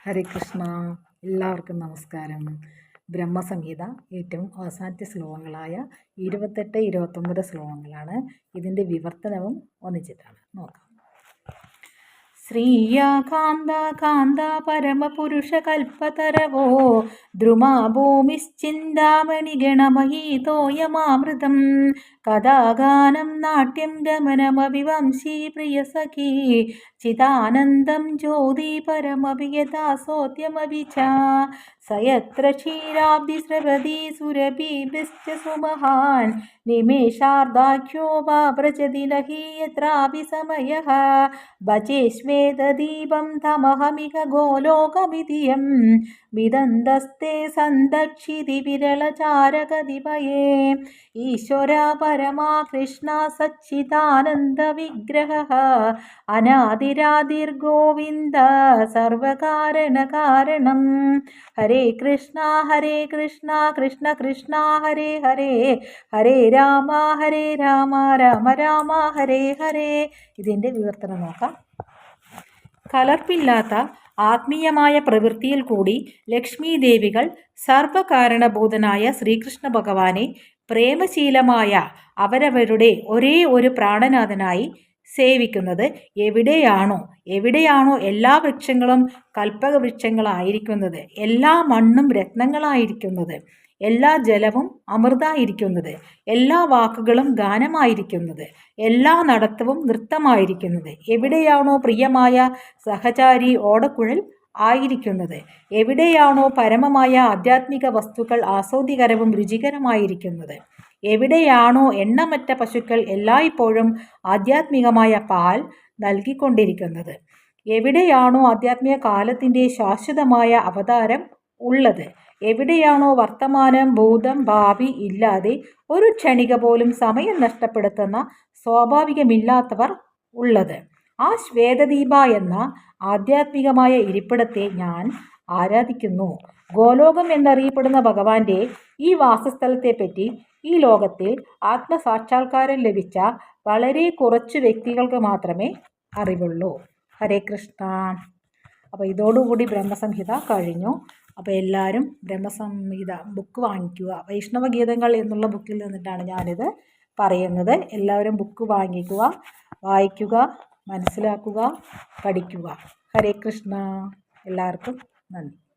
ഹരേ കൃഷ്ണ എല്ലാവർക്കും നമസ്കാരം. ബ്രഹ്മസംഹിത ഏറ്റവും അവസാനത്തെ ശ്ലോകങ്ങളായ ഇരുപത്തെട്ട് ഇരുപത്തൊമ്പത് ശ്ലോകങ്ങളാണ് ഇതിന്റെ വിവർത്തനവും ഒന്നിച്ചിട്ടാണ്. നോക്കാം. ശ്രീയാകാന്ത കാന്ത പരമപുരുഷ കൽപ്പതരവോ? ദ്രുമാ ഭൂമിശ്ചിന്താമണിഗണമഹീതോയമാമൃതം കഥാഗാനം നാട്യം രമനമഭിവംശി പ്രിയ സഖി. ചിദാനന്ദം ജ്യോതി പരമഭിയതാസോദ്യമവി ച. സയത്ര ക്ഷീരാബ്ദിസ്രവതി സുരഭീഭിശ്ച സുമഹാൻ. നിമേഷാർദ്ധാഖ്യോ വാ വ്രജതി ലഹീയത്രാപി സമയഃ ഭജേഷ്വേ ഏതദീപം തമഹമിഹ ഗോലോകമിതിയം. വിദന്തസ്തേ സന്ദക്ഷിതി വിരളചാരകതിപയേ. ഈശ്വര പരമാ കൃഷ്ണ സച്ചിദാനന്ദ വിഗ്രഹ അനാദിരാതിർഗോവിന്ദ സർവകാരണകാരണം. ഹരേ കൃഷ്ണ ഹരേ കൃഷ്ണ കൃഷ്ണ കൃഷ്ണ ഹരേ ഹരേ. ഹരേ രാമ ഹരേ രാമ രാമ രാമ ഹരേ ഹരേ. ഇതിന്റെ വിവർത്തനം നോക്കാം. കലർപ്പില്ലാത്ത ആത്മീയമായ പ്രവൃത്തിയിൽ കൂടി ലക്ഷ്മി ദേവികൾ സർവകാരണഭൂതനായ ശ്രീകൃഷ്ണ ഭഗവാനെ പ്രേമശീലമായ അവരവരുടെ ഒരേ ഒരു പ്രാണനാഥനായി സേവിക്കുന്നത് എവിടെയാണോ എവിടെയാണോ എല്ലാ വൃക്ഷങ്ങളും കൽപ്പക വൃക്ഷങ്ങളായിരിക്കുന്നത് എല്ലാ മണ്ണും രത്നങ്ങളായിരിക്കുന്നത്. എല്ലാ ജലവും അമൃതായിരിക്കുന്നത് എല്ലാ വാക്കുകളും ഗാനമായിരിക്കുന്നത് എല്ലാ നടത്തവും നൃത്തമായിരിക്കുന്നത് എവിടെയാണോ പ്രിയമായ സഹചാരി ഓടക്കുഴൽ ആയിരിക്കുന്നത് എവിടെയാണോ പരമമായ ആധ്യാത്മിക വസ്തുക്കൾ ആസ്വാദികരവും രുചികരമായിരിക്കുന്നത് എവിടെയാണോ എണ്ണമറ്റ പശുക്കൾ എല്ലായ്പ്പോഴും ആധ്യാത്മികമായ പാൽ നൽകിക്കൊണ്ടിരിക്കുന്നത് എവിടെയാണോ ആധ്യാത്മിക കാലത്തിന്റെ ശാശ്വതമായ അവതാരം ഉള്ളത് എവിടെയാണോ വർത്തമാനം ഭൂതം ഭാവി ഇല്ലാതെ ഒരു ക്ഷണിക പോലും സമയം നഷ്ടപ്പെടുത്തുന്ന സ്വാഭാവികമില്ലാത്തവർ ഉള്ളത്. ആ ശ്വേതദീപ എന്ന ആധ്യാത്മികമായ ഇരിപ്പിടത്തെ ഞാൻ ആരാധിക്കുന്നു. ഗോലോകം എന്നറിയപ്പെടുന്ന ഭഗവാന്റെ ഈ വാസസ്ഥലത്തെപ്പറ്റി ഈ ലോകത്തിൽ ആത്മസാക്ഷാത്കാരം ലഭിച്ച വളരെ കുറച്ച് വ്യക്തികൾക്ക് മാത്രമേ അറിവുള്ളൂ. ഹരേ കൃഷ്ണ. അപ്പോൾ ഇതോടുകൂടി ബ്രഹ്മസംഹിത കഴിഞ്ഞു. അപ്പോൾ എല്ലാവരും ബ്രഹ്മസംഹിത ബുക്ക് വാങ്ങിക്കുക. വൈഷ്ണവഗീതങ്ങൾ എന്നുള്ള ബുക്കിൽ നിന്നിട്ടാണ് ഞാനിത് പറയുന്നത്. എല്ലാവരും ബുക്ക് വാങ്ങിക്കുക വായിക്കുക മനസ്സിലാക്കുക പഠിക്കുക. ഹരേ കൃഷ്ണ. എല്ലാവർക്കും നന്ദി.